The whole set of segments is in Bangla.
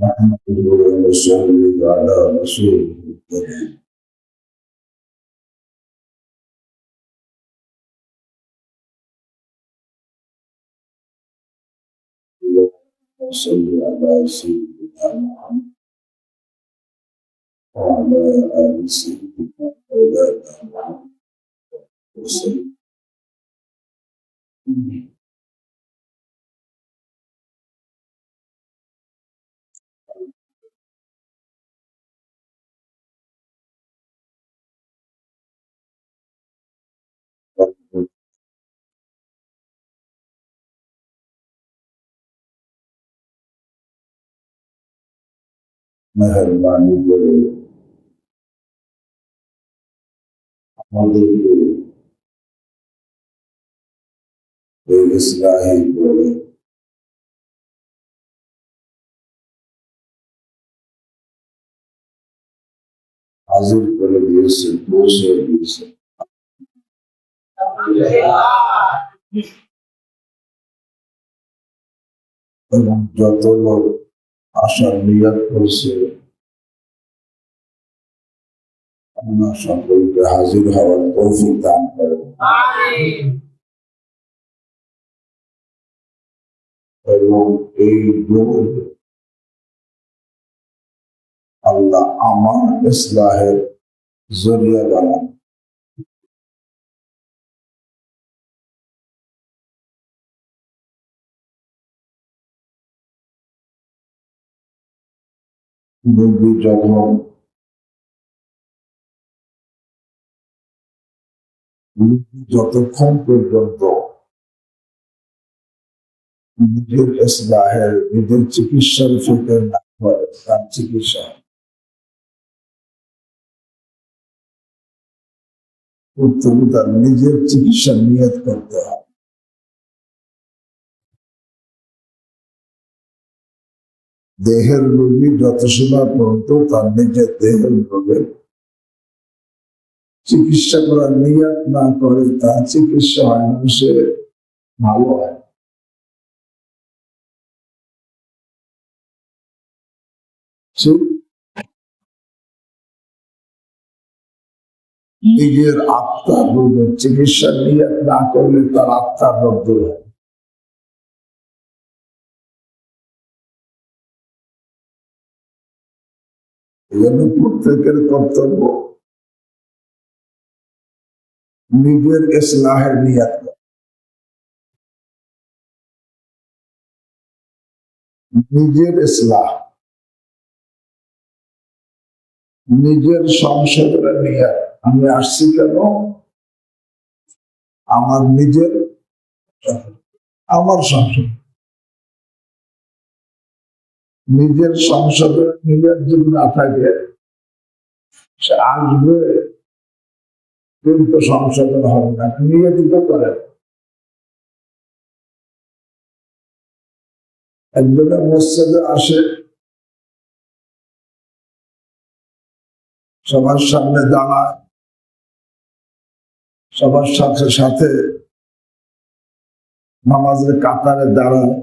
نحمده ونصلي على رسوله الكريم وصل على سيدنا محمد وعلى آل سيدنا مولانا محمد وسلم আমাদেরকে এই ইসলাহি করে হাজির করে দিয়েছে পৌঁছে দিয়েছে এবং যত লোক আসার নিয়াত করছে আমরা সকলকে হাজির হওয়ার তৌফিক দান করেন। এবং এই দৌড় আল্লাহ আমার ইসলাহের জরিয়া বানান যখন যতক্ষণ পর্যন্ত নিজের ইসলাহের নিজের চিকিৎসার ফিকের না করে তার চিকিৎসা প্রথমে তার নিজের চিকিৎসার নিয়ত করতে হয় দেহের রোগী যত সময় পর্যন্ত তার নিজের দেহের রোগের চিকিৎসা করার নিয়াত না করে তার চিকিৎসা হয় না, সে ভালো হয়। নিজের আত্মার রোগের চিকিৎসা নিয়াত না করলে তার আত্মার রোগ দূর হয়। এজন্য প্রত্যেকের কর্তব্য নিজের ইসলাহের নিয়াত নিজের ইসলাহ। নিজের সংশোধনের নিয়াত। আমি আসছি কেন? আমার নিজের আমার সংশোধন নিজের সংসদের নিজের যদি না থাকে, সে আসবে কিন্তু সংশোধন হবে না নিয়ে দিতে পারে একজনের মসজিদে আসে, সবার সামনে দাঁড়ায়, সবার সাথে সাথে নামাজের কাতারে দাঁড়ায়,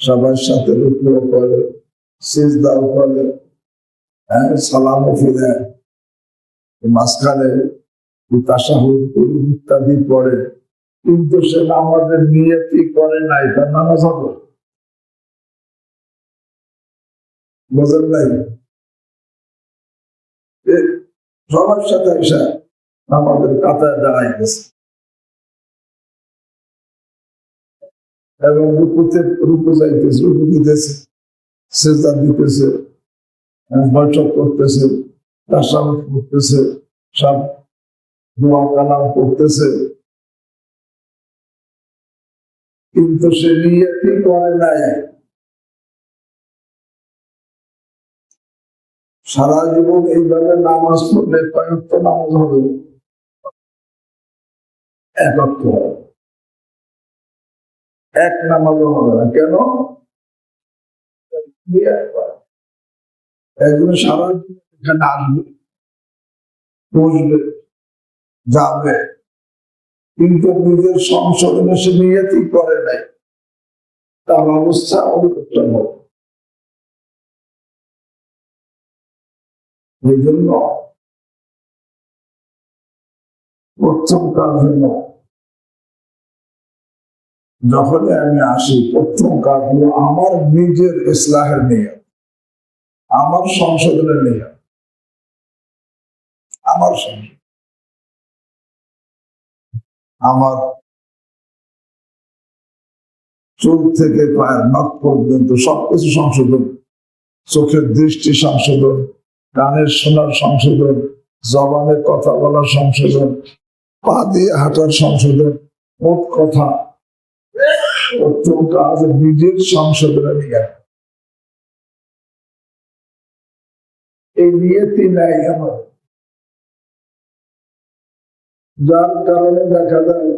সবার সাথে রুকুও করে, সিজদাও করে হ্যাঁ সালামও ফিরে, মাঝখানে তাসাহুদ ইত্যাদি পড়ে। কিন্তু সে নামাজের নিয়তি করে নাই, তার নামাজ হবে। বোঝেন নাই? সবার সাথে এসে নামাজের কাতায় দাঁড়াই গেছে। এবং রুকুতে, রুকু যাইতেছে, রুকু দিতেছে, সেজদা দিতেছে বৈঠক করতেছে, তাসাহুদ করতেছে, সব দোয়া কালাম করতেছে। কিন্তু সে নিয়তি করে নাই। সারা জীবন এইভাবে নামাজ পড়লে কয়েকটা নামাজ হবে। একত্র এক নামাজও হবে না। কেন? একজন সারা জীবন এখানে আসবে, বসবে। যাবে। কিন্তু নিজের সংশোধনে সে নিয়তি করে নাই। তার অবস্থা অনুপ্রম এই জন্য প্রথম কাজ হল, যখনই আমি আসি, প্রথম কাজ হলো আমার নিজের ইসলাহের নিয়ম আমার সংশোধনের নিয়ম আমার সংশোধন। আমার চুল থেকে পায়ের নখ পর্যন্ত সবকিছু সংশোধন, চোখের দৃষ্টি সংশোধন, কানের শোনার সংশোধন, জবানে কথা বলার সংশোধন, পা দিয়ে হাঁটার সংশোধন, মোট কথা কাজ নিজের সংশোধনে নিয়ে এই নিয়তি নাই আমার। যার কারণে দেখা যায়,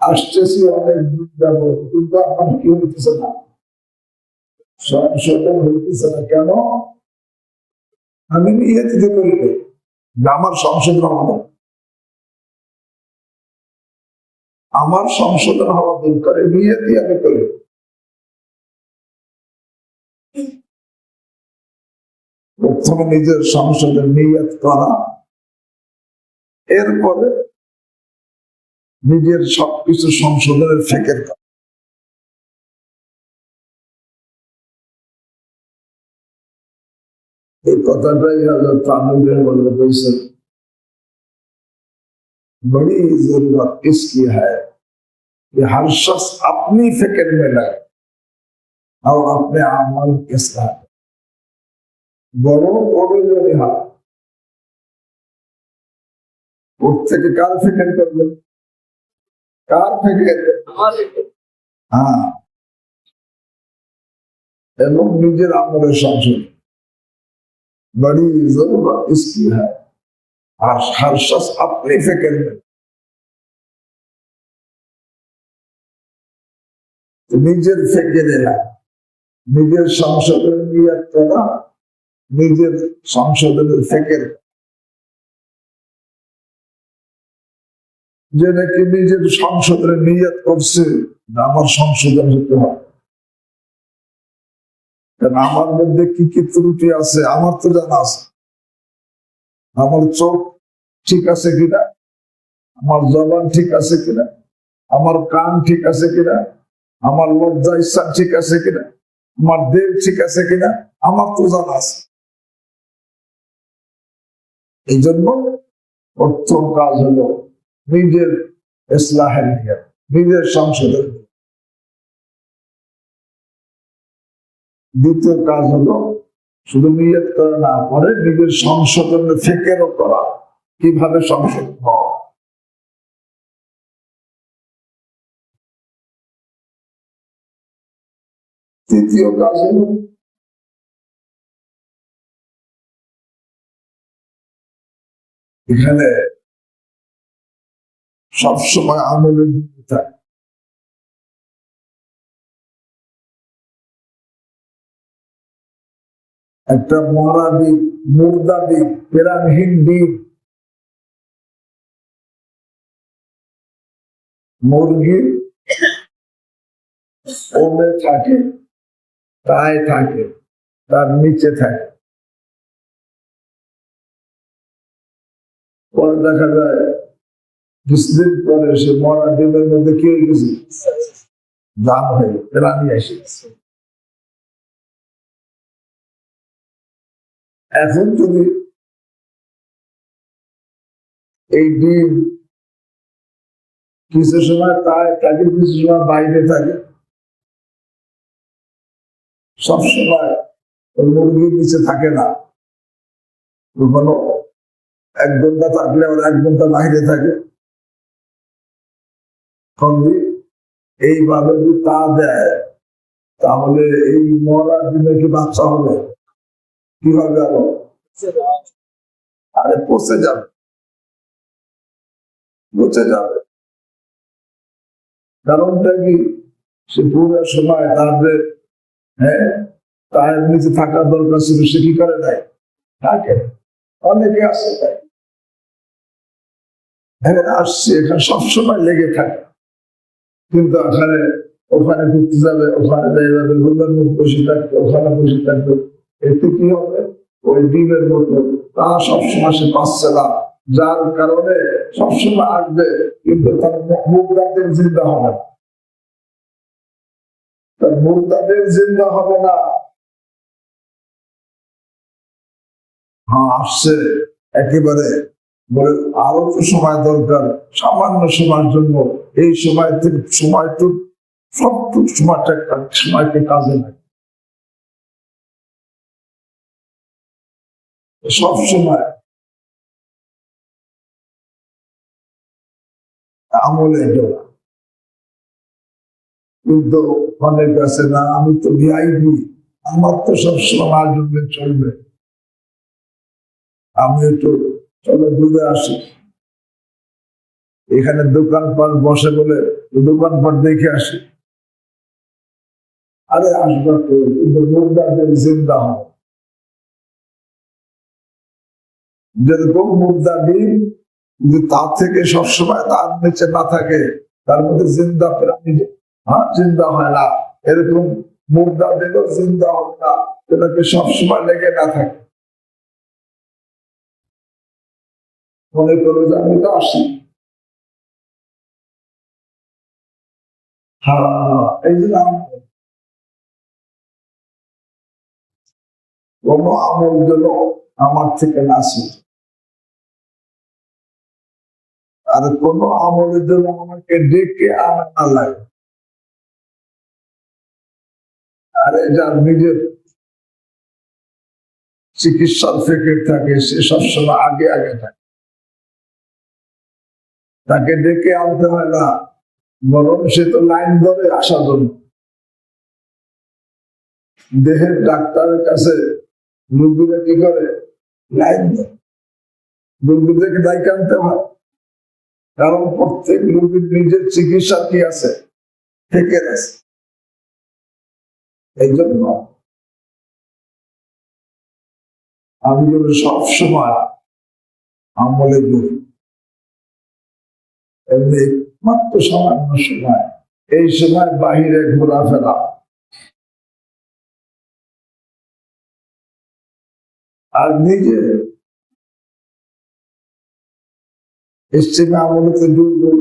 আসতেছি অনেক দূর যাব কিন্তু আমার কি হইতেছে না? সংশোধন হইতেছে না। কেন? আমি নিয়ে দিতে যে আমার সংশোধন হবে আমার সংশোধন হওয়া দরকার। নিয়ে আমি করি। প্রথমে নিজের সংশোধন, নিয়ত করা। এরপরে নিজের সবকিছু সংশোধনের ফেকের কাজ। এই কথাটাই হজরত তামিলের বলে বলছেন बड़ी जरूरत इसकी है कि हर शख्स अपनी फिक्र में लगे और अपने अमल के साथ বড় প্রয়োজনে হয় ওর থেকে কার ফিকির করবেন? কার ফিকির হ্যাঁ। এবং নিজের আমলের শাসন বড়ি জরুরত আর হর শখস আপনি ফিকির নিজের ফেকেরে না নিজের সংশোধন নিয়ে নিজের সংশোধনের ফেকের যে নাকি নিজের সংশোধনের নিয়ত করছে আমার সংশোধন হতে হবে। কারণ আমার মধ্যে কি কি ত্রুটি আছে, আমার তো জানা আছে। আমার চোখ ঠিক আছে কিনা? আমার জবান ঠিক আছে কিনা? আমার কান ঠিক আছে কিনা? আমার লজ্জা ইচ্ছা ঠিক আছে কিনা? আমার দেহ ঠিক আছে কিনা? আমার তো জানা আছে। এই জন্য প্রথম কাজ হলো নিজের ইসলাহের নিয়ত নিজের সংশোধন দ্বিতীয় কাজ হলো, শুধু নিয়ত করা না, পরে নিজের সংশোধনের ফেকেরও করা। কীভাবে সংশোধন হওয়া তৃতীয় কাজ হলো, এখানে সবসময় আমলের থাকে একটা মরা দ্বীপ মুর্দা দ্বীপ প্রাণহীন দ্বীপ মুরগি ওমে থাকে তাই থাকে, তার নিচে থাকে। পরে দেখা যায় কিছুদিন পরে সে মরা ডিমের মধ্যে কি হয়ে গেছে? জান হয়ে প্রাণী এসে এখন যদি এই ডিম কিছু সময় তাই থাকে, কিছু সময় বাইরে থাকে সবসময় মুরগির নিচে থাকে না। কখনো এক ঘণ্টা থাকলে ওর এক ঘণ্টা বাইরে থাকে। এইভাবে যদি তা দেয় তাহলে এই মরার দিনে কি বাচ্চা হবে? কীভাবে আরও আরে পচে যাবে। পচে যাবে। কারণটা কি? সে পুরো সময় তাদের হ্যাঁ তার নিচে থাকার দরকার ছিল সে কি করে নাই থাকে অনেকে আছে তাই। এখানে আসছি এখানে সবসময় লেগে থাকে। কিন্তু এখানে ওখানে ঘুরতে যাবে, ওখানে যাবে ঘুরবেন বসে থাকবে, ওখানে বসে থাকবে। এতে কি হবে? ওই ডিমের মতো তা সবসময় সে পাচ্ছে না। যার কারণে সবসময় আসবে, কিন্তু তার মুদ্রাদের জিন্দা হবে তার মুদ্রাদের জিন্দা হবে না। হ্যাঁ আসছে। একেবারে আরও তো সময় দরকার। সামান্য সময়ের জন্য এই সময় থেকে সময়টুক সবটুক সময়টা সময়কে কাজে লাগে। সব সময় আমলে কিন্তু অনেক আছে না, আমি তো ভিআইপি আমার তো সবসময় মার জন্য চলবে। আমি একটু চলো ঘুরে আসি। এখানে দোকানপাট বসে বলে, দোকানপাট দেখে আসি। আরে আসবার কিন্তু মুদ্রাদের জিন্দা হয় যেরকম মুদ্রা ডিম যদি তার থেকে সবসময় তার নিচে না থাকে, তার মধ্যে জিন্দা প্রাণী হ্যাঁ জিন্দা হয় না। এরকম মুদ্রা দিলেও জিন্দা হবে না। এটাকে সবসময় লেগে না থাকে। মনে করো যে আমি তো আসি। কোন আমল যেন আমার থেকে নাসি আর কোন আমলের জন্য আমাকে ডেকে আনা না লাগে। আরে যার নিজের চিকিৎসার ফেকের থাকে, সে সবসময় আগে আগে থাকে। তাকে ডেকে আনতে হয় না। বরং সে তো লাইন ধরে আসার জন্য। দেহের ডাক্তারের কাছে রুগীরা কি করে? লাইন ধরে। রুগীদেরকে দায়িত্ব আনতে হয়। কারণ প্রত্যেক রোগীর নিজের চিকিৎসা কি আছে? থেকে আছে এই জন্য আমি সবসময় আমলে এমনি মাত্র সামান্য সময়। এই সময় বাহিরে ঘোরাফেরা। আর নিজে ইস্তেমা আমলতে দুর্বল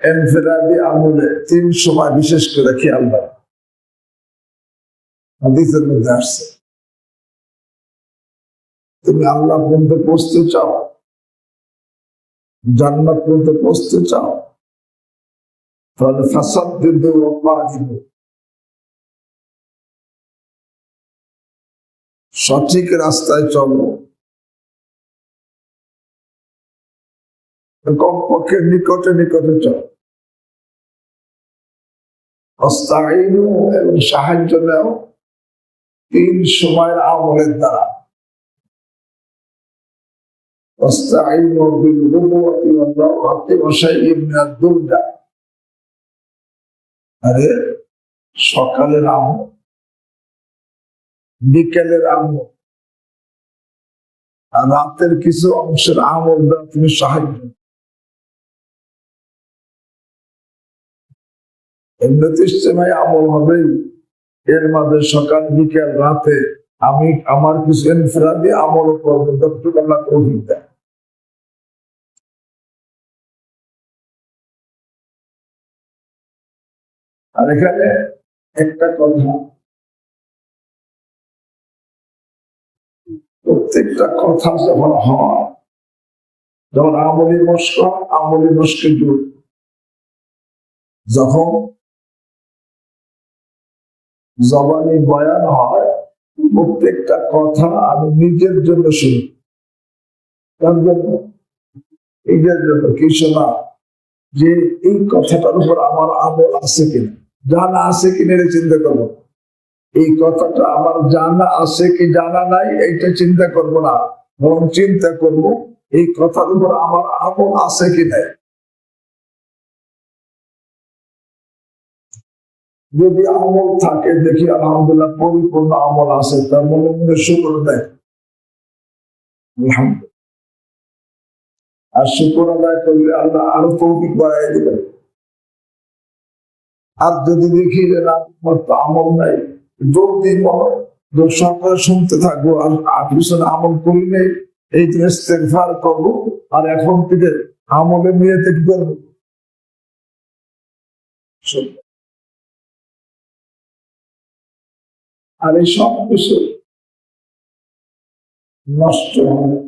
এনফেরাদি আমলে তিন সময় বিশেষ করে খেয়াল রাখ আসছে। তুমি আল্লাহ পর্যন্ত পৌঁছতে চাও? জান্নাত পর্যন্ত পৌঁছতে চাও, তাহলে ফাসাদ বিন্দু সঠিক রাস্তায় চলো। কমপক্ষে নিকটে নিকটে চল। অস্তাইনু এবং সাহায্য নেও তিন সময়ের আমলের দ্বারা। আরে, সকালের বিকেলের আর রাতের কিছু অংশের আমল দেওয়া তুমি সাহায্য এমনিতে আমল হবেই। এর মাঝে সকাল, বিকেল, রাতে আমি আমার কিছু ইনফিরাদি আমল করব। যতটুকু আল্লাহ দেয়। আর এখানে একটা কথা। প্রত্যেকটা কথা যখন হয়, যখন আমলি মস্ক, আমলি মস্কে জুড় যখন জবানি বয়ান হয়, প্রত্যেকটা কথা আমি নিজের জন্য শুনি। তার জন্য? নিজের জন্য। কি শোনা? যে এই কথাটার উপর আমার আমল আছে কিনা? জানা আছে কিনা এটা চিন্তা করব। এই কথাটা আমার জানা আছে কি, জানা নাই এইটা চিন্তা করব না। বরং চিন্তা করব, এই কথার উপর আমার আমল আছে কি নাই। যদি আমল থাকে, দেখি আলহামদুলিল্লাহ পরিপূর্ণ আমল আছে, তার মনে মনে শুক্র দেয় আলহামদুলিল্লাহ। আর শুকুর আদায় করলে আল্লাহ আরও তৌফিক বাড়াই দিবেন। আর যদি দেখি যে না, আমার তো আমল নাই, জলদি মনে দোষ শুনতে থাকব আর আর আমল করি নেই, এই জন্য ইস্তেগফার করব। আর এখন থেকে আমলে নিয়ে কি করব? আর এই সব কিছু নষ্ট হবে।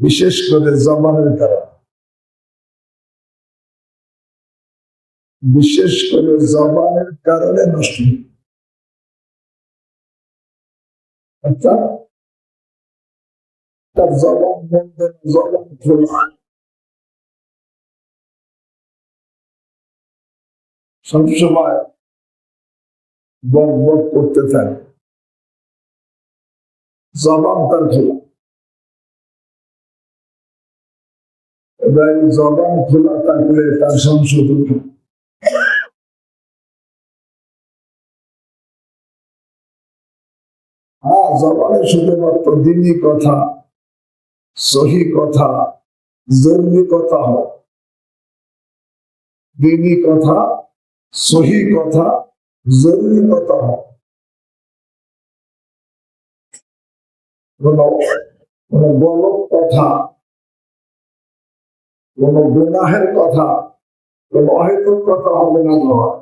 বিশেষ করে জবানের কারণে বিশেষ করে জবানের কারণে নষ্ট অর্থাৎ তার জবান বন্ধ, জবান খোলা। সবসময় বক বক করতে থাকে। জবান তার খোলা। এবার জবান খোলা থাকলে তার সংশোধন হয়। জবানে শুধুমাত্র দিনই কথা, সহি কথা, জরুরি কথা হয়। দিনই কথা, সহি কথা, জরুরি কথা হয়। কোন গলত কথা, কোন গুনাহের কথা, কোন অহেতুক কথা হবে না নয়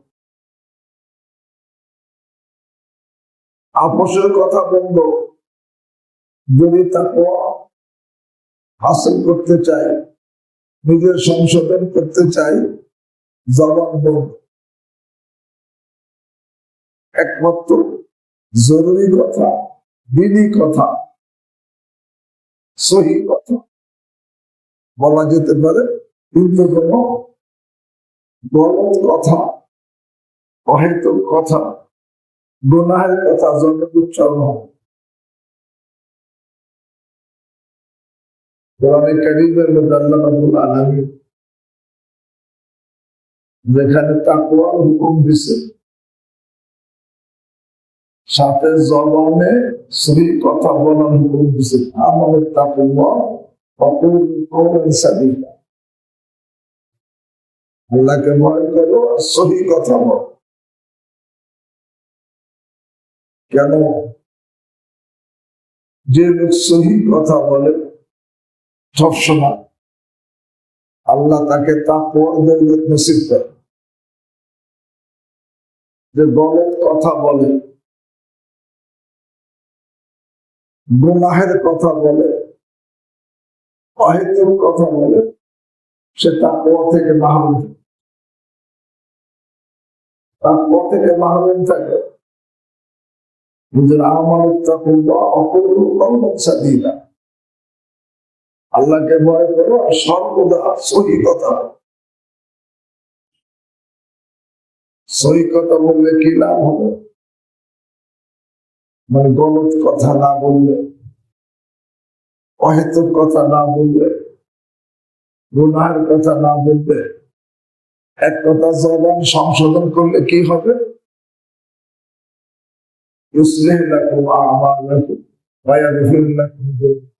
আপোষের কথা বন্ধ যদি তাকে হাসিল করতে চাই, নিজের সংশোধন করতে চাই জবান বন্ধ একমাত্র জরুরি কথা, বিধি কথা, সহি কথা বলা যেতে পারে। কিন্তু কোন গলত কথা, অহেতুক কথা গুনাহের কথা জন্য উচ্চারণ কোরআনে কারিমের মধ্যে আল্লাহ যেখানে হুকুম দিছে, সাথে জবানে সহি কথা বলার হুকুম দিছে। আমাদের সাদিকা। আল্লাহকে ভয় করো সহি কথা বলো। কেন? যে লোক সহি কথা বলে সবসময় আল্লাহ তাকে তা দৌলত নসিব করে। যে গলত কথা বলে, গুনাহের কথা বলে অহেতুর কথা বলে, সে তার পর থেকে মাহরুম তার পর থেকে মাহরুম থাকে। আল্লাহকে ভয় করো সর্বদা সহি কথা সহি কথা বললে কি লাভ হবে? মানে গলত কথা না বললে, অহেতুক কথা না বললে, গুনাহের কথা না বললে, এক কথা জবান সংশোধন করলে কি হবে? يصلح لكم أعمالكم ويغفر لكم ذنوبكم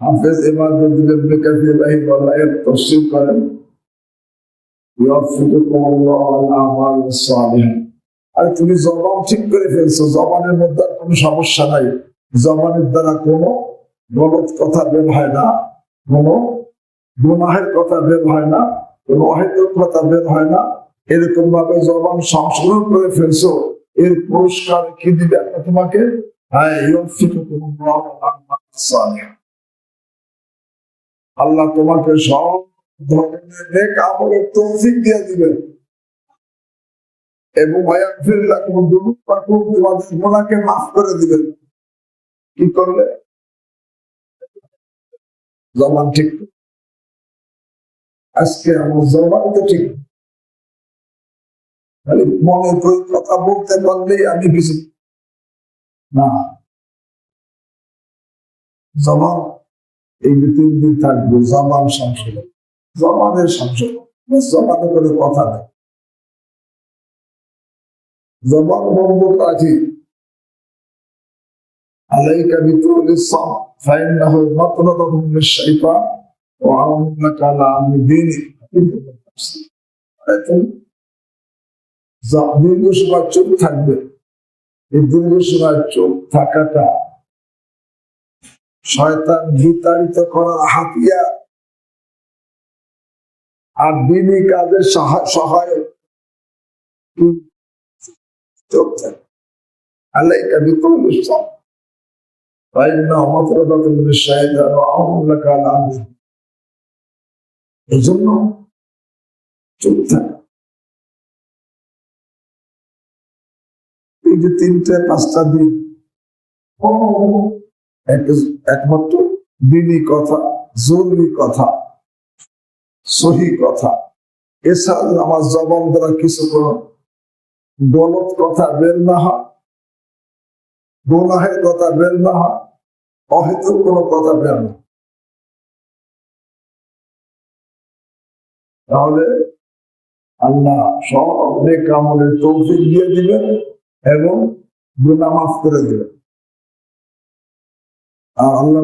হাফেজ ইমাদুদ্দিন ইবনে কাসির রাহিমাহুল্লাহ এর তাফসীর করেন ইয়াফিকুকুম আল্লাহু আলা আমাল সালিহ আর তুমি জবান ঠিক করে ফেলছো জবানের মধ্যে আর কোনো সমস্যা নাই জবানের দ্বারা কোনো গলত কথা বের হয় না কোনো গুনাহের কথা বের হয় না কোনো অহেতুক কথা বের হয় না এরকম ভাবে জবান সংশোধন করে ফেলছো, এর পুরস্কার কি দিবে আল্লাহ তোমাকে? হ্যাঁ আল্লাহু তোমাকে সব ধরনের আমলের তৌফিক দিয়ে দিবেন। এবং তোমাদের মাফ করে দিবেন। কি করলে? জবান ঠিক। আজকে আমার জবান তো ঠিক। খালি মনে করে কথা বলতে পারলেই আমি কিছু না জবান এই যে তিন দিন থাকবে জবান সংশোধন জবানের সংশোধন জবানে করে কথা নেই জবান বন্ধ রাখি عليك بطول الصبر فإنه مطردة للشيطان وعونك على أمر دينك যা- দীর্ঘ সময় চোখ থাকবে। এই দীর্ঘ সময় চোখ থাকাটা শয়তান বিতাড়িত করার হাতিয়া আর দিনী কাজের সহায় চোখ থাকে আল্লাহ এটা বিপুল ইসলাম এই জন্য চোখ থাকে যে তিনটে, পাঁচটা দিন। একমাত্র দিনই কথা, জরুরি কথা, সহি কথা। এছাড়া আমার জবান দ্বারা কিছু কোনো গলত কথা বের না হয়, গোনাহের কথা বের না হয়, অহেতুক কোনো কথা বের না তাহলে আল্লাহ সব নেক আমলের তৌফিক দিয়ে দিবেন। এবং গুনা মাফ করে দিবেন আর আল্লাহ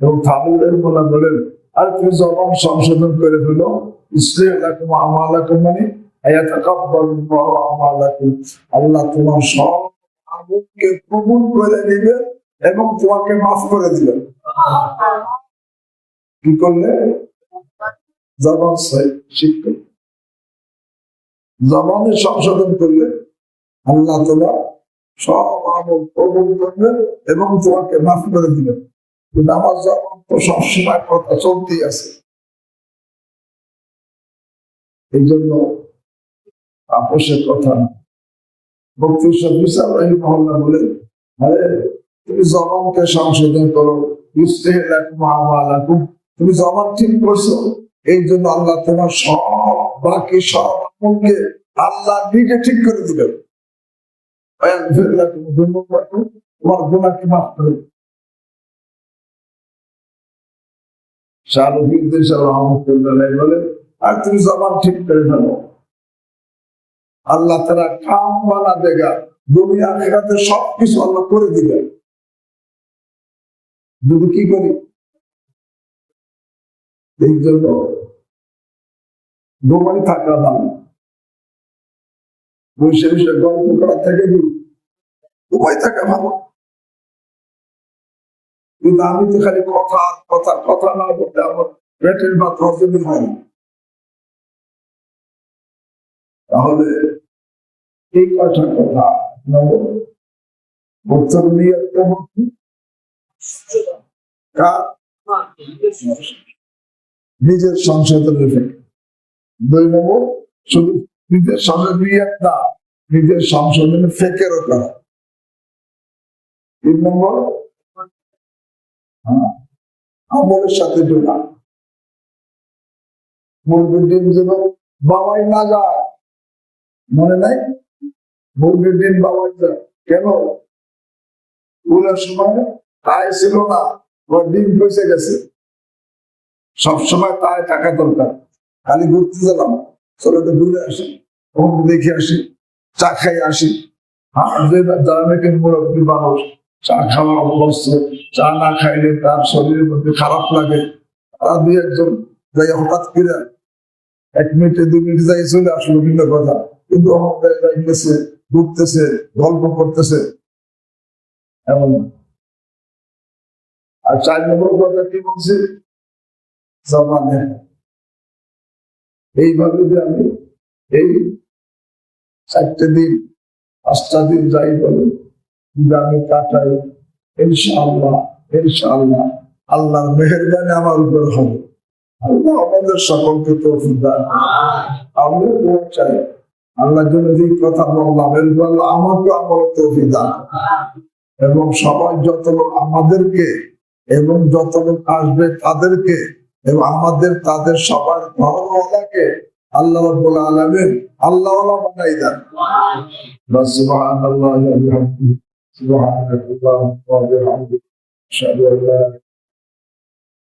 এবং থাবুলের মোলা বলেন, আর তুমি সংশোধন করে মানে আল্লাহ তোমার সব আমলকে কবুল করে দিবেন এবং তোমাকে মাফ করে দিবেন কি করলে? জবান শিক্ষা জবানে সংশোধন করলে আল্লাহ তোমার সব আমল কবুল করবেন এবং তোমাকে মাফ করে দিবেন। কিন্তু আমার জবান তো সবসময় কথা চলতেই আছে। এই জন্য আপোষের কথা না। ভক্তি সফিসার রহিমহল্লা বলে আরে, তুমি জবানকে সংশোধন করো। লাকুম আমালাকুম তুমি জবান ঠিক করছ। এই জন্য আল্লাহ তোমার সব বাকি সব আমলকে আল্লাহ নিজে ঠিক করে দিবেন। তোমার গুনাহকে মাফ করে দিবেন। শাহরুদ্দিন সাহেব রহমতুল্লাহ বলেন আর তুমি জবান ঠিক করে ফেলো। আল্লাহ তারা কাম বানা দেগা দুনিয়া আখেরাতে সবকিছু আল্লাহ করে দিবেন। যদি কি করি এই জন্য ঘুমাই থাকা দাম বসে বসে গল্প করা থেকে ঘুমাই থাকা ভালো। কিন্তু আমি তো খালি কথা কথা কথা না বলতে আমার পেটের ভাত হজমই হয় না। তাহলে এই কয়টা কথা উত্তর নিয়ে কার? নিজের সংশোধনের দুই নম্বর শুধু নিজের সংশোধন না নিজের সংশোধনে ফেকেরও করা তিন নম্বর হ্যাঁ, আমলের সাথে জোড়া। মুরগির ডিম যেন বাবাই না যায় মনে নাই? মুরগির ডিম বাবাই যায়। কেন? ওনার সময় তাই ছিল না ওর ডিম পয়সে গেছে। সবসময় তাই টাকা দরকার। খালি ঘুরতে গেলাম। চলো ঘুরে আসি ওখান দেখে আসি, চা খাই আসি। নাকি মুরব্বী মানুষ চা খাওয়া অভ্যস্ত চা না খাইলে তার শরীরের মধ্যে খারাপ লাগে। তারা দুই একজন যাই হঠাৎ করে এক মিনিটে দু মিনিট যাই চলে আসলো ভিন্ন কথা। কিন্তু ঘুরতেছে, গল্প করতেছে। এমন আর চার নম্বর কথা কি বলছি? জবানে এইভাবে যে আমি এই চারটে দিন, পাঁচটা দিন যাই বলে আমি কাটাই, ইনশাআল্লাহ ইনশাআল্লাহ, আল্লাহর মেহেরবানি আমার উপর হবে। আল্লাহ আমাদের সকলকে তৌফিক দান আমরা চাই। আল্লাহর জন্য যে কথা বললাম আল্লাহ আমাকে আমার তৌফিক এবং সবাই যত লোক আমাদেরকে এবং যত লোক আসবে তাদেরকে এবং আমাদের তাদের সবার ঘরওয়ালাকে আল্লাহ রব্বুল আল্লাহ বানাই দেন। সুবহানাল্লাহি